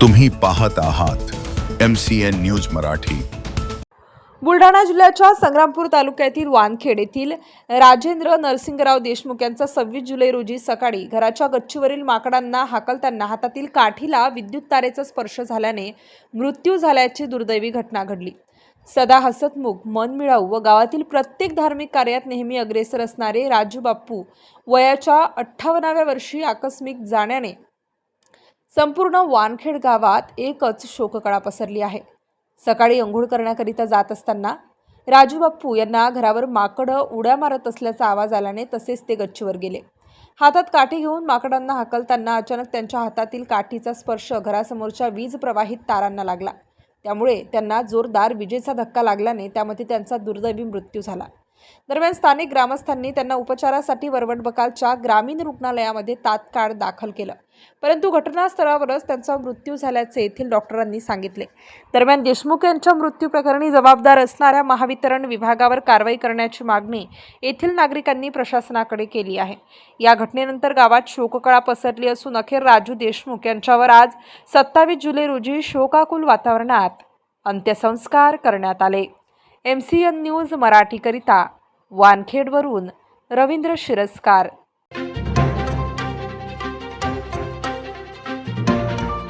तुम्ही पाहत आहात M C N news Marathi. Buldhana जिल्ह्याच्या संग्रामपूर तालुक्यातील वानखेड येथील राजेंद्र नरसिंगराव देशमुख यांचा सव्वीस जुलै रोजी सकाळी घराच्या गच्चीवरील माकडांना हाकलताना हातातील काठीला विद्युत तारेचा स्पर्श झाल्याने मृत्यू झाल्याची दुर्दैवी घटना घडली. सदा हसतमुख मनमिळाऊ व गावातील प्रत्येक धार्मिक कार्यात नेहमी अग्रेसर असणारे राजू बाप्पू वयाच्या अठ्ठावन्नाव्या वर्षी आकस्मिक जाण्याने संपूर्ण वानखेड गावात एकच शोककळा पसरली आहे. सकाळी अंघोळ करण्याकरिता जात असताना राजू बाप्पू यांना घरावर माकडं उड्या मारत असल्याचा आवाज आल्याने तसेच ते गच्चीवर गेले. हातात काठी घेऊन माकडांना हाकलताना अचानक त्यांच्या हातातील काठीचा स्पर्श घरासमोरच्या वीज प्रवाहित तारांना लागला. त्यामुळे त्यांना जोरदार विजेचा धक्का लागल्याने त्यामध्ये त्यांचा दुर्दैवी मृत्यू झाला. दरम्यान स्थानिक ग्रामस्थांनी त्यांना उपचारासाठी वरवटबकालच्या ग्रामीण रुग्णालयामध्ये तात्काळ दाखल केलं. परंतु घटनास्थळावरच त्यांचा मृत्यू झाल्याचे येथील डॉक्टरांनी सांगितले. दरम्यान देशमुख यांच्या मृत्यू प्रकरणी जबाबदार असणाऱ्या महावितरण विभागावर कारवाई करण्याची मागणी येथील नागरिकांनी प्रशासनाकडे केली आहे. या घटनेनंतर गावात शोककळा पसरली असून अखेर राजू देशमुख यांच्यावर आज सत्तावीस जुलै रोजी शोकाकुल वातावरणात अंत्यसंस्कार करण्यात आले. एम सी एन न्यूज मराठीकरिता वानखेडवरून रवींद्र शिरस्कार